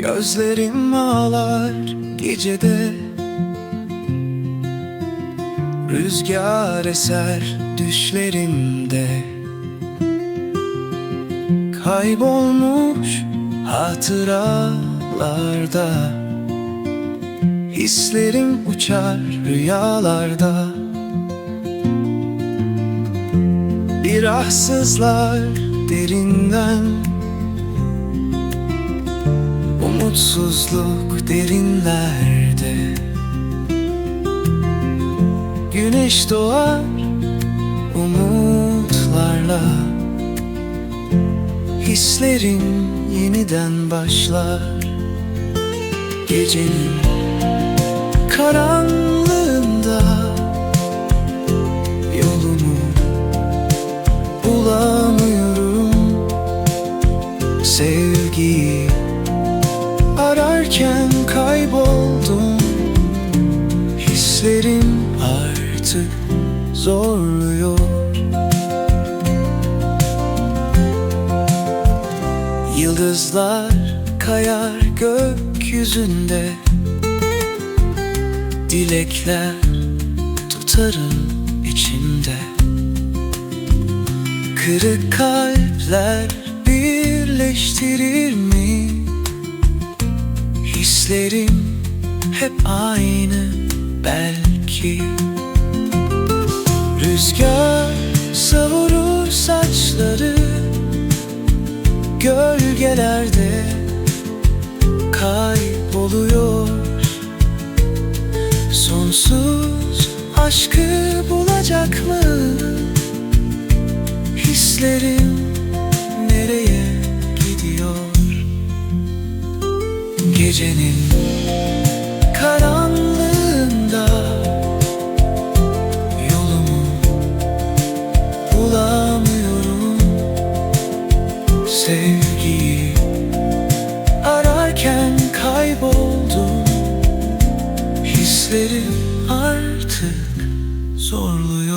Gözlerim ağlar gecede. Rüzgar eser düşlerimde. Kaybolmuş hatıralarda. Hislerim uçar rüyalarda. Bir ahsızlar derinden Umutsuzluk derinlerde. Güneş doğar umutlarla. Hislerim yeniden başlar. Gecenin karanlığında Yolumu bulamıyorum. Sevgiyi Hislerim artık zorluyor. Yıldızlar kayar gökyüzünde. Dilekler tutarım içimde. Kırık kalpler birleştirir mi? Hislerim hep aynı belki Rüzgar savurur saçları Gölgelerde kayboluyor Sonsuz aşkı bulacak mı? Hislerim nereye gidiyor? Gecenin Gözlerim artık zorluyor.